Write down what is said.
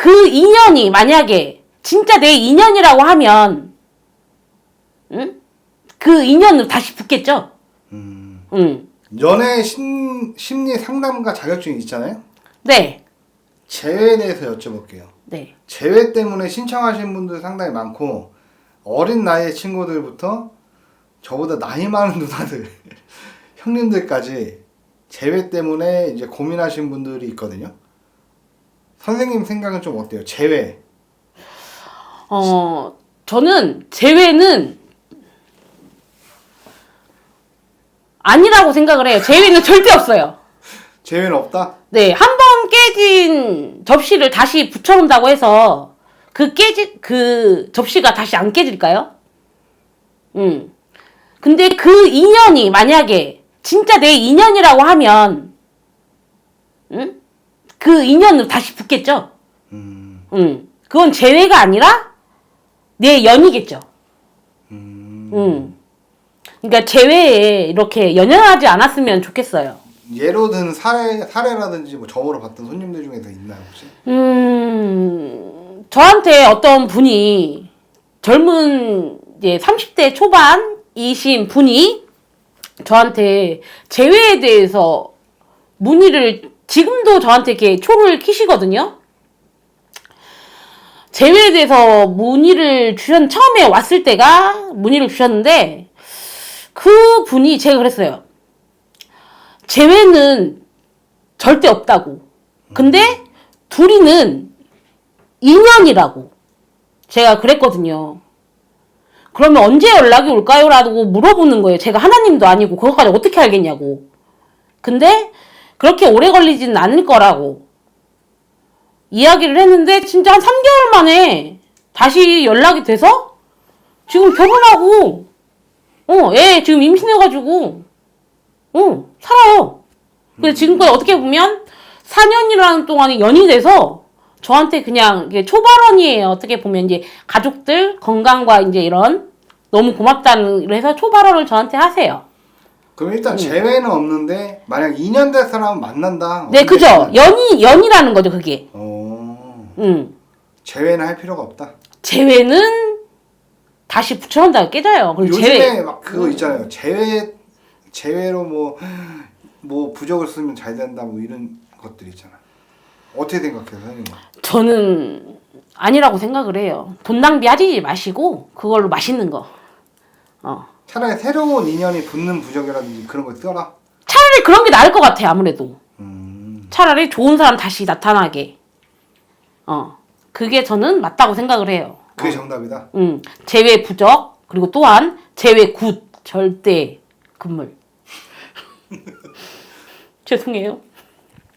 그 인연이 만약에 진짜 내 인연이라고 하면, 응? 그 인연으로 다시 붙겠죠? 음. 응. 연애 심, 심리 상담가 자격증이 있잖아요. 네. 재회에 대해서 여쭤볼게요. 네. 재회 때문에 신청하신 분들 상당히 많고 어린 나이의 친구들부터 저보다 나이 많은 누나들, 형님들까지 재회 때문에 이제 고민하신 분들이 있거든요. 선생님 생각은 좀 어때요? 재회. 어, 저는 재회는 아니라고 생각을 해요. 재회는 절대 없어요. 재회는 없다? 네, 한 번 깨진 접시를 다시 붙여놓는다고 해서 그 깨진 그 접시가 다시 안 깨질까요? 음. 근데 그 인연이 만약에 진짜 내 인연이라고 하면, 음? 그 인연으로 다시 붙겠죠. 음, 음. 그건 재회가 아니라 내 연이겠죠. 음. 음. 그러니까 재회에 이렇게 연연하지 않았으면 좋겠어요. 예로 든 사례, 사례라든지 뭐 저보러 봤던 손님들 중에서 있나요 혹시? 음, 저한테 어떤 분이 젊은 이제 30대 초반이신 분이 저한테 재회에 대해서 문의를 지금도 저한테 이렇게 초를 키시거든요. 재회에 대해서 문의를 주셨 처음에 왔을 때가 문의를 주셨는데 그 분이 제가 그랬어요. 재회는 절대 없다고. 근데 둘이는 인연이라고 제가 그랬거든요. 그러면 언제 연락이 올까요? 라고 물어보는 거예요. 제가 하나님도 아니고 그것까지 어떻게 알겠냐고. 근데 그렇게 오래 걸리지는 않을 거라고 이야기를 했는데 진짜 한 3개월 만에 다시 연락이 돼서 지금 결혼하고 어, 애 지금 임신해가지고 어, 살아요. 근데 지금까지 어떻게 보면 4년이라는 동안에 연이 돼서 저한테 그냥 이게 초발언이에요. 어떻게 보면 이제 가족들 건강과 이제 이런 너무 고맙다는 해서 초발언을 저한테 하세요. 그럼 일단 재회는 없는데 만약 2년 된 사람 만난다. 네, 그죠. 연이 연이라는 거죠, 그게. 어, 음. 재회는 할 필요가 없다. 재회는 다시 붙여놓는다고 깨져요. 그리고 요즘에 재회. 막 그거 있잖아요. 재회 재회로 뭐 뭐 부적을 쓰면 잘 된다 뭐 이런 것들 있잖아. 어떻게 생각해요, 선생님? 저는 아니라고 생각을 해요. 돈 낭비하지 마시고 그걸로 맛있는 거. 어. 차라리 새로운 인연이 붙는 부적이라든지 그런 거 써라. 차라리 그런 게 나을 것 같아, 아무래도. 음, 차라리 좋은 사람 다시 나타나게. 어. 그게 저는 맞다고 생각을 해요. 그게 정답이다. 음. 제외 부적, 그리고 또한 제외 굿, 절대 금물. 죄송해요.